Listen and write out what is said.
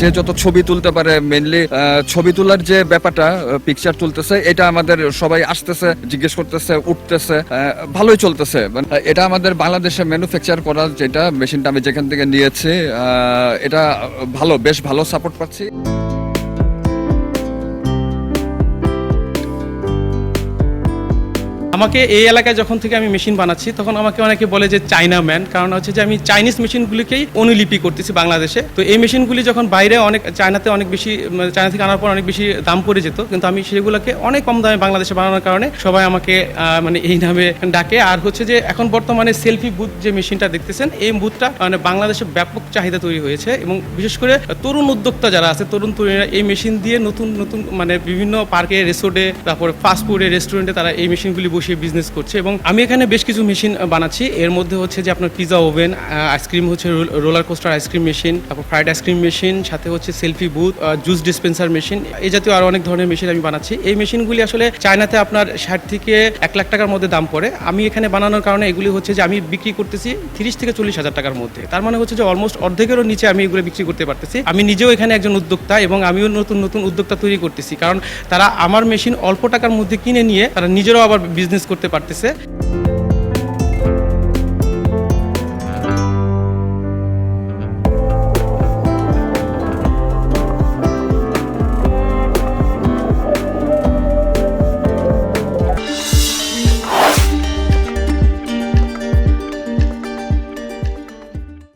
যে যত ছবি তুলতে পারে মেনলি ছবি তোলার যে ব্যাপারটা পিকচার তুলতেছে এটা আমাদের সবাই আসতেছে জিজ্ঞেস করতেছে উঠতেছে ভালোই চলতেছে। মানে, এটা আমাদের বাংলাদেশে ম্যানুফ্যাকচার করার যেটা মেশিনটা আমি যেখান থেকে নিয়েছি এটা ভালো বেশ ভালো সাপোর্ট পাচ্ছি। আমাকে এই এলাকায় যখন থেকে আমি মেশিন বানাচ্ছি, তখন আমাকে অনেকে বলে যে চাইনা ম্যান, কারণ হচ্ছে যে আমি চাইনিজ মেশিনগুলিকেই অনুলিপি করতেছি বাংলাদেশে। তো এই মেশিনগুলি যখন বাইরে অনেক, চায়নাতে অনেক বেশি চায়না থেকে আনার পর অনেক বেশি দাম পড়ে যেত, কিন্তু আমি সেগুলোকে অনেক কম দামে বাংলাদেশে বানানোর কারণে সবাই আমাকে মানে এই নামে ডাকে। আর হচ্ছে যে এখন বর্তমানে সেলফি বুথ যে মেশিনটা দেখতেছেন, এই বুথটা মানে বাংলাদেশে ব্যাপক চাহিদা তৈরি হয়েছে এবং বিশেষ করে তরুণ উদ্যোক্তা যারা আছে, তরুণ তরুণীরা এই মেশিন দিয়ে নতুন নতুন মানে বিভিন্ন পার্কে, রিসোর্টে, তারপরে ফাস্টফুডে রেস্টুরেন্টে তারা এই মেশিনগুলি বসিয়ে বিজনেস করছে এবং আমি এখানে বেশ কিছু মেশিন বানাচ্ছি। এর মধ্যে হচ্ছে যে আপনার পিজা ওভেন আইসক্রিম হচ্ছে roller coaster ice cream machine তারপর ফ্রাইড আইসক্রিম মেশিন সাথে হচ্ছে selfie booth juice dispenser machine এই জাতীয় আরও অনেক ধরনের মেশিন আমি বানাচ্ছি। এই মেশিনগুলি আসলে চায়নাতে আপনার ষাট থেকে এক লাখ টাকার মধ্যে দাম পড়ে। আমি এখানে বানানোর কারণে এগুলি হচ্ছে যে আমি বিক্রি করতেছি তিরিশ থেকে চল্লিশ হাজার টাকার মধ্যে। তার মানে হচ্ছে যে অলমোস্ট অর্ধেকেরও নিচে আমি এগুলো বিক্রি করতে পারতেছি। আমি নিজেও এখানে একজন উদ্যোক্তা এবং আমিও নতুন নতুন উদ্যোক্তা তৈরি করতেছি। কারণ তারা আমার মেশিন অল্প টাকার মধ্যে কিনে নিয়ে তারা নিজেরাও আবার বিজনেস করতে পারতেছে।